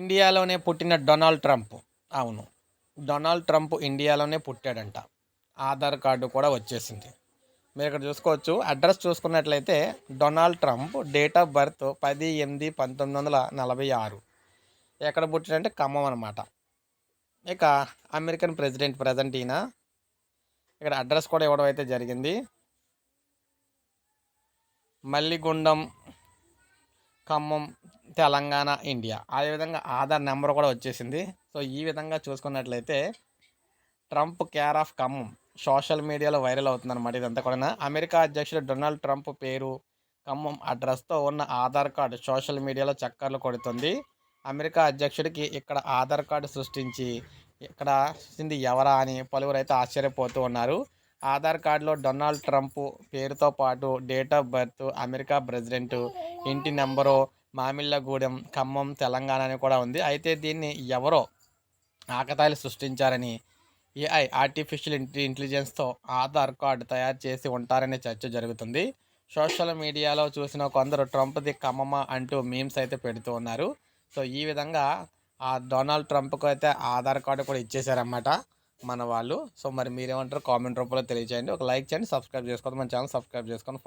ఇండియాలోనే పుట్టిన Donald Trump. అవును డొనాల్డ్ ట్రంప్ ఇండియాలోనే పుట్టాడంట. ఆధార్ కార్డు కూడా వచ్చేసింది. మీరు ఇక్కడ చూసుకోవచ్చు అడ్రస్ చూసుకున్నట్లయితే Donald Trump date of birth పది ఎనిమిది పంతొమ్మిది వందల నలభై ఆరు. ఎక్కడ పుట్టాడంటే ఖమ్మం అనమాట ఇక అమెరికన్ ప్రెసిడెంట్ ప్రజెంట్ ఈయన. ఇక్కడ అడ్రస్ కూడా ఇవ్వడం అయితే జరిగింది. మల్లిగుండం ఖమ్మం తెలంగాణ ఇండియా. అదేవిధంగా ఆధార్ నెంబర్ కూడా వచ్చేసింది. సో ఈ విధంగా చూసుకున్నట్లయితే Trump care of Khammam social మీడియాలో వైరల్ అవుతుందన్నమాట ఇదంతా కూడా అమెరికా అధ్యక్షుడు డొనాల్డ్ ట్రంప్ పేరు ఖమ్మం అడ్రస్తో ఉన్న ఆధార్ కార్డు సోషల్ మీడియాలో చక్కర్లు కొడుతుంది. అమెరికా అధ్యక్షుడికి ఇక్కడ ఆధార్ కార్డు సృష్టించి ఇక్కడ సింది ఎవరా అని పలువురు అయితే ఆశ్చర్యపోతూ ఉన్నారు. ఆధార్ కార్డులో డొనాల్డ్ ట్రంప్ పేరుతో పాటు date of birth America president ఇంటి నెంబరు మామిళ్ళగూడెం ఖమ్మం తెలంగాణ అని కూడా ఉంది. అయితే దీన్ని ఎవరో ఆకతాయిలు సృష్టించారని ఏఐ ఆర్టిఫిషియల్ ఇంటెలిజెన్స్తో ఆధార్ కార్డు తయారు చేసి ఉంటారనే చర్చ జరుగుతుంది. సోషల్ మీడియాలో చూసిన కొందరు ట్రంప్ది కమ్మమ్మ అంటూ మీమ్స్ అయితే పెడుతూ ఉన్నారు. సో ఈ విధంగా ఆ డొనాల్డ్ ట్రంప్కు అయితే ఆధార్ కార్డు కూడా ఇచ్చేశారన్నమాట మన వాళ్ళు. సో మరి మీరేమంటారు? కామెంట్ రూపంలో తెలియజేయండి ఒక లైక్ చేయండి. సబ్స్క్రైబ్ చేసుకోండి మన ఛానల్ సబ్స్క్రైబ్ చేసుకొని